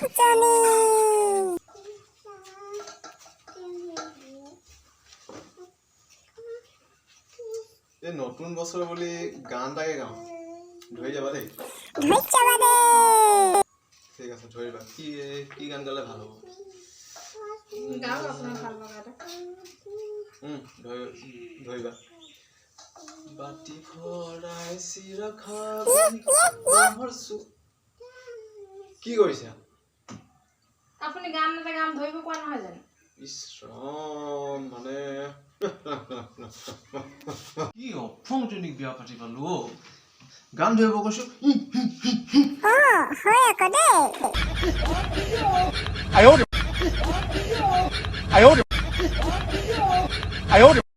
ফুটনি এই নতুন বছৰ বুলি গান এটাকে গাওঁ ধৰি যাবা দেই ধৈৰ্য বাদে ঠিক আছে ধৰিবা কি কি গান গালে ভালো? হ'ব গাওক আপোনাৰ ভালো লগা এটা উম, ধৰি ধৰিবা বাতি ভৰাই চিৰা খাবৰ চু- কি কৰিছা আপুনি গান না গান ধৰিব পৰা হয় জানো ইছৰাম মানে কি অফংজনিক বিয়া পাতি পালো অ। গান ধৰিব কৈছো আয় অ